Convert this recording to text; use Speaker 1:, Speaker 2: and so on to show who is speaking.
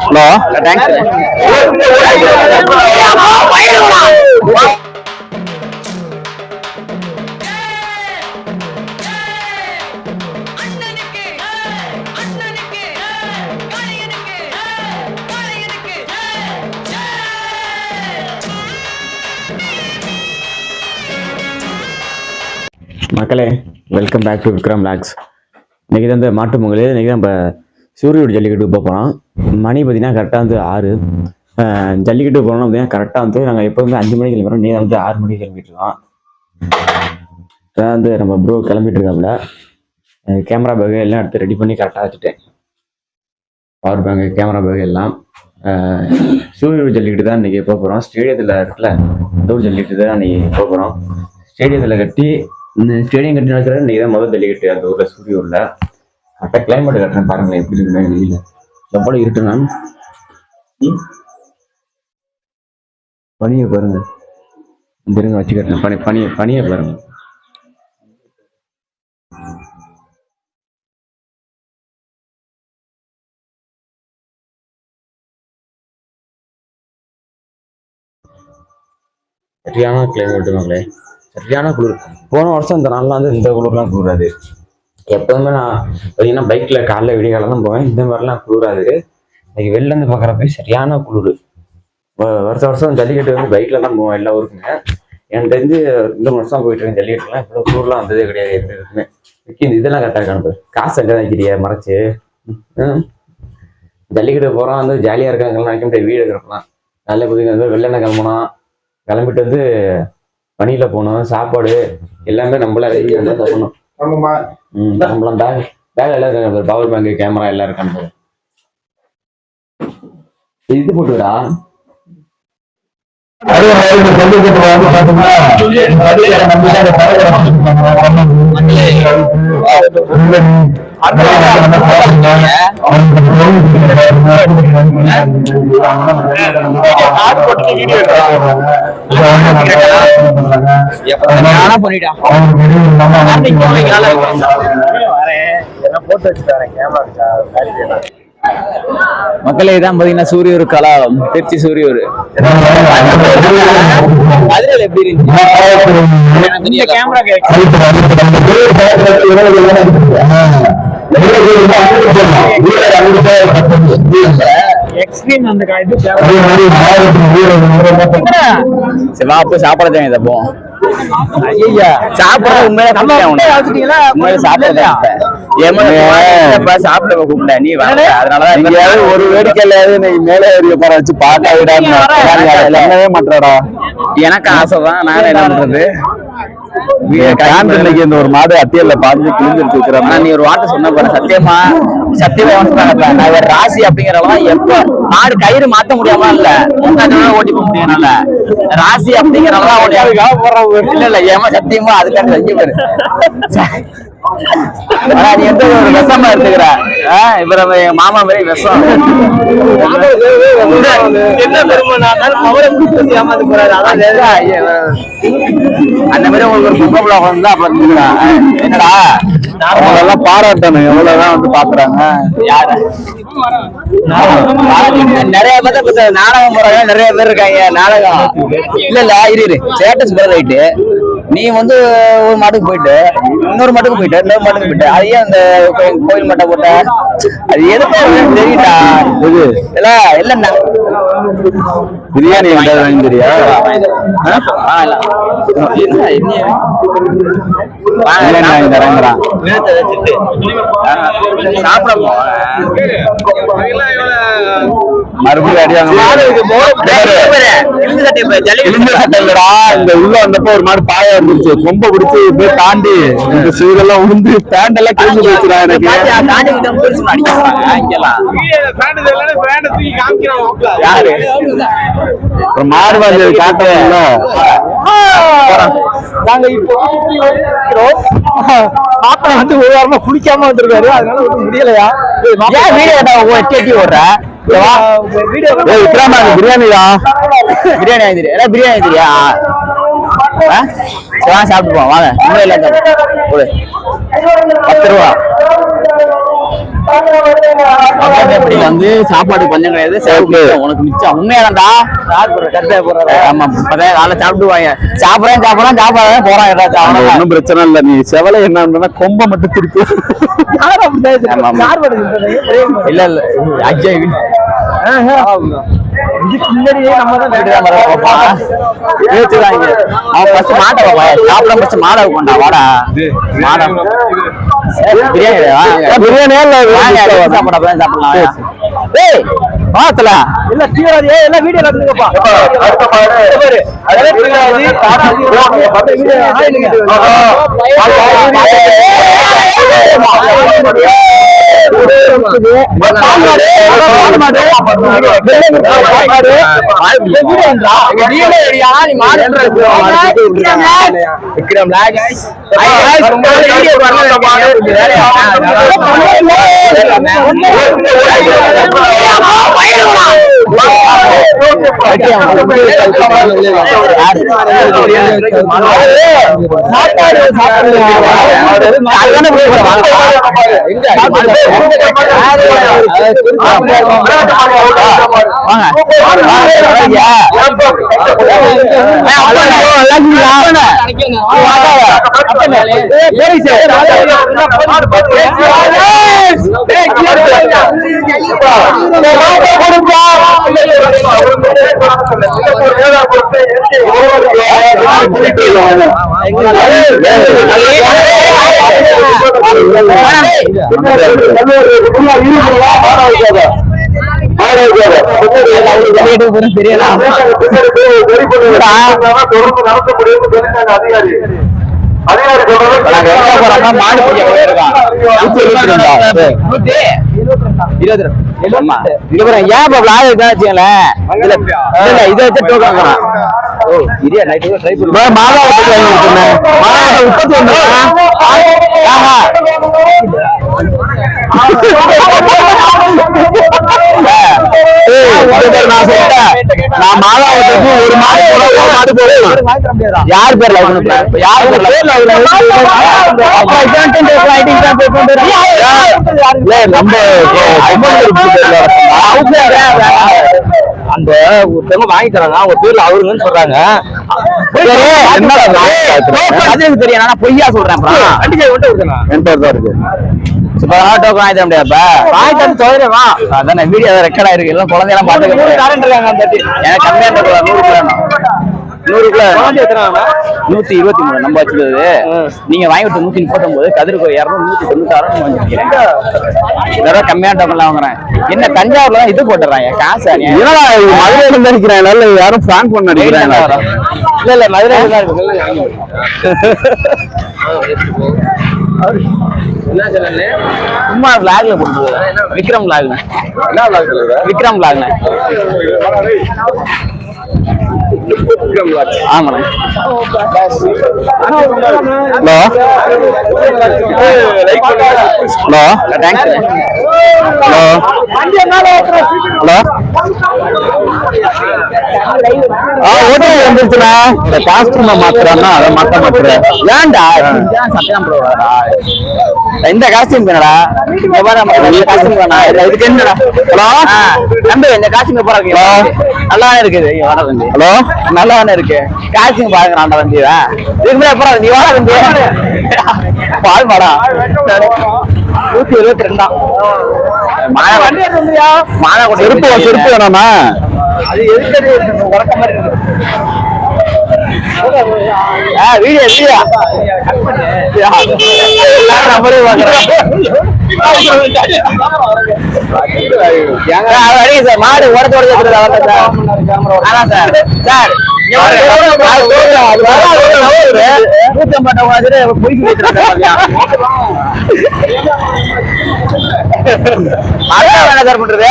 Speaker 1: Hello thanks மக்களே welcome back to Vikram logs இன்றைக்கி தான் இந்த மாட்டு பொங்கல் இன்னைக்கு தான் இப்போ சூரியோட ஜல்லிக்கட்டுக்கு போக போகிறோம் மணி பார்த்திங்கன்னா கரெக்டாக வந்து ஆறு. ஜல்லிக்கட்டு போகணும் பார்த்தீங்கன்னா கரெக்டாக வந்து நாங்கள் எப்போவுமே அஞ்சு மணிக்கு கிளம்புறோம். நீ வந்து ஆறு மணிக்கு கிளம்பிட்டு இருக்கோம். அதான் வந்து நம்ம ப்ரோ கிளம்பிட்டு இருக்காப்புல கேமரா பேக் எல்லாம் எடுத்து ரெடி பண்ணி கரெக்டாக வச்சுட்டேன் பவர் பேங்கு கேமரா பேக் எல்லாம். சூரியூர் சூரியோட ஜல்லிக்கட்டு தான் இன்றைக்கி போக போகிறோம் ஸ்டேடியத்தில் இருக்குல்ல அந்த ஜல்லிக்கிட்டு ஜல்லிக்கட்டு தான் இன்றைக்கி போக போகிறோம் ஸ்டேடியத்தில் கட்டி ஸ்டேடியம் கட்டி நடக்கிறது இன்னைக்கு தான் முதல் ஜல்லிக்கட்டு அந்த ஊரில் சூரியூரில் கரெக்டாக கிளைமேட் கட்டுறேன் பாருங்களேன் எப்படி இருக்குன்னு வெளியில் எவ்வளோ இருட்டு நான். பனியை பாருங்க. இருங்க வச்சு கட்டுறேன். பனி பனியை பனியை பாருங்க. சரியான கிளைமேட் மக்களே சரியான குளிர். போன வருஷம் இந்த நாளில் வந்து இந்த குளிர்லாம் குளிராது. எப்போதுமே நான் பார்த்தீங்கன்னா பைக்கில் காலைல விடிகாலம் தான் போவேன். இந்த மாதிரிலாம் குளிராது. இன்னைக்கு வெளில இருந்து பார்க்குறப்ப சரியான குளிர். வருஷ வருஷம் ஜல்லிக்கட்டு வந்து பைக்கில் தான் போவேன் எல்லா ஊருக்குமே. எனக்கு தெரிஞ்சு இந்த வருஷம் போயிட்டு இருக்கேன் ஜல்லிக்கட்டுலாம் இவ்வளோ குளிர்லாம் வந்ததே கிடையாது எந்த இதுக்குமே இந்த இதெல்லாம் கரெக்டாக இருக்கானு காசு எங்கே வைக்கிறிய மறைச்சு. ஜல்லிக்கட்டு போகிறோம் வந்து ஜாலியாக இருக்காங்கலாம் நினைக்க முடியாது. வீடு இருக்கிறப்பலாம் நல்ல புதுங்க வந்து வெள்ளெண்ணெய் கிளம்பணும் கிளம்பிட்டு வந்து பனியில் போகணும் சாப்பாடு எல்லாமே நம்மள ரெடி வந்து தரணும் ம் நம்மளாம் பேக் பேக் எல்லாம் இருக்காங்க பவர் பேங்க் கேமரா எல்லாம் இருக்காங்க இது போட்டுடா மக்களே தான் பாத்தீங்கன்னா சூரியூர் கலாம் திருச்சி சூரியூர். அதுல எப்படி இருந்துச்சு? கேமரா சரி வா போய் சாப்பிட தேவை போ சாப்பிட உண்மையில உண்மையில சாப்பிட சாப்பிட கூப்பிட்ட? நீ அதனாலதான் ஒரு வேடிக்கை இல்லாத நீ மேலே ஏறிய பாற வச்சு பாட்டா விடாம மாட்டாடா எனக்கு ஆசைதான். நான் என்ன பண்றது? இன்னைக்கு இந்த ஒரு மாடு அத்தியல்ல பாஞ்சு கிழிஞ்சிருச்சு இருக்கிறேன் நீ ஒரு வார்த்தை சொன்ன பாரு சத்தியமா சத்தியமா வந்து நான் ஒரு ராசி அப்படிங்கறவங்க எப்ப மாடு கயிறு மாத்த முடியாம இல்ல ஓட்டி போக முடியல ராசி அப்படிங்கறவங்க இல்ல இல்ல ஏமா சத்தியமா அதுக்காக செஞ்சு பாரு நீ எந்த ஒரு விஷமா எடுத்துக்கிற? எங்க மாமா மாதிரி விஷம். என்ன பெருமை? அவரை ஏமாந்து போறாரு. அதான் அந்த மாதிரி உங்களுக்கு ஒரு வந்து என்னடா? அவங்க எல்லாம் பாராட்டணும். எவ்வளவுதான் வந்து பாக்குறாங்க. யார? நிறைய பேர் நாடகம் போறாங்க. நிறைய பேர் இருக்காங்க. நாடகம். இல்ல இல்ல இரு இரு. ஸ்டேட்டஸ் பேர் ரைட்டு. நீ வந்து ஒரு மாட்டுக்கு போயிட்டு இன்னொரு மாட்டுக்கு போயிட்டு இன்னொரு மாட்டுக்கு போயிட்டு அது ஏன் அந்த கோயில் மாட்டை போட்ட அது எதுக்கு தெரியுதா? இது இல்ல இல்ல பிரியாணி வாங்கி தெரியா? சாப்பிட மறுபடியும் அடியாங்க இந்த உள்ள வந்தப்போ ஒரு மாதிரி பாயா இருந்துச்சு. ரொம்ப பிடிச்சி போய் தாண்டி. இந்த சீரெல்லாம் உளுந்து பேண்ட் எல்லாம் கிழிஞ்சு போச்சுடா எனக்கு. யாரு? மாடு வந்து நாங்க இப்போ வந்து ஒரு வாரமா குளிக்காம வந்திருக்காரு. அதனால முடியலையா? ஏன் வீடியோ கேட்டி ஓடுற? விக்ராமா பிரியாணியா பிரியாணி ஆயிடுச்சு ஏன்னா பிரியாணி ஆயிடுறியா வா சாப்பிட்டு போ வாங்க. உண்மையில கொடு பத்து ரூபா.
Speaker 2: வந்து சாப்பாடு கொஞ்சம் கிடையாது. மிச்சம். உனக்கு மிச்சம். உண்மையாடா ஆமா இப்பதான் காலைல சாப்பிடுவாங்க. சாப்பிடறேன் சாப்பிடறேன் சாப்பிடறேன் போறான் ஏதாச்சும்.
Speaker 3: ஒன்றும் பிரச்சனை இல்ல. நீ செவலை என்ன கொம்ப மட்டும் திருப்பி.
Speaker 2: அவன் ஃபர்ஸ்ட் மாட்டை பாப்பா சாப்பிட ஃபர்ஸ்ட் மாடை கொண்டா வாடா. மாடா. பிரியாணி
Speaker 3: பிரியாணியா இல்ல
Speaker 2: சாப்பிட போய் சாப்பிடலாம். ஏய் பாத்துல
Speaker 4: இல்ல தீவிரவாதி எல்லாம் வீடியோ
Speaker 2: ஆமா இங்க பாரு vlog எடுக்கா வச்சுங்களேன் இல்ல இல்ல இதை வச்சு டோக்கன் ஓ இரியா அதிகாரி ட்ரை பண்ணு மாதாவத்துக்கு வாங்கி சொன்னேன் மாதாவத்தை முப்பத்தி ஒண்ணு ஆஹா ஏய், இங்க பாரு, நான் சொல்லிட்டேன். நான் மாதாவத்துக்கு ஒரு மாடு போல மாடு போடுவேன் யார் பேர்ல யார் பேர்ல நம்ம அந்த ஒருத்தவங்க வாங்கி தராங்க. அவங்க பேர்ல அவருங்கன்னு சொல்றாங்க. அது தெரியும்? நான் பொய்யா சொல்றேன் டோக்கன் வாங்கி தர முடியாதுப்பா வாங்கி தந்து சொல்றேன் அதானே வீடியோ ரெக்கார்ட் ஆயிருக்கு. எல்லாம் குழந்தையெல்லாம் பாத்துக்க எனக்கு கம்மியா நூறு கிலோ நூறு கிலோ நூத்தி இருபத்தி மூணு நம்ம வச்சுக்கிறது நீங்க வாங்கி விட்டு நூத்தி முப்பத்தொன்பது கதிருக்கு இருநூறு நூத்தி தொண்ணூத்தாறு வாங்கிக்கிறேன் வேற கம்மியா டோக்கன்ல வாங்குறேன். என்ன தஞ்சாவூர்ல தான் இது போட்டுறாங்க காசு.
Speaker 3: என்னடா இது மதுரையில இருந்து அடிக்கிறேன் இல்ல யாரும் பிராங்க் பண்ண அடிக்கிறாங்க
Speaker 2: இல்ல இல்ல மதுரையில தான் இருக்கு சும்மா விளாக்ல போட்டு விக்ரம் விளாக்ல விக்ரம் விளாக்ல ஆமாண்ணே
Speaker 3: hello hello
Speaker 2: thanks
Speaker 3: hello hello ஆ ஓட்டே வந்துருச்சுண்ணா இந்த காஸ்டியூமை மாத்துறான்னா அதை மாத்த மாத்துறேன்
Speaker 2: ஏன்டா சத்தியம் ப்ரோ இந்த காஸ்டியூம் என்னடா? காஸ்டியூம் இதுக்கு என்னடா? ஹலோ? நம்பி இந்த காஸ்டியூம் நல்லா இருக்குது. வர
Speaker 3: ஹலோ?
Speaker 2: நல்லா தானே இருக்கு. காஸ்டியூம் பாருங்க நான் வந்து இதுக்கு மேல அப்புறம் நீ வாடா வந்து பால் மாடா. நூத்தி இருபத்தி ரெண்டாம் மாலை
Speaker 3: செருப்பு செருப்பு வேணாமா?
Speaker 2: அது எதுக்கு உறக்க மாதிரி இருக்கு ஆ வீடியோ வீடியோ. நம்மளே பாக்குறோம் சார் மாடு உடச்சு உடச்சு சார் சார் சார். பொய்க்கு அதான் வேணா சார் பண்றது.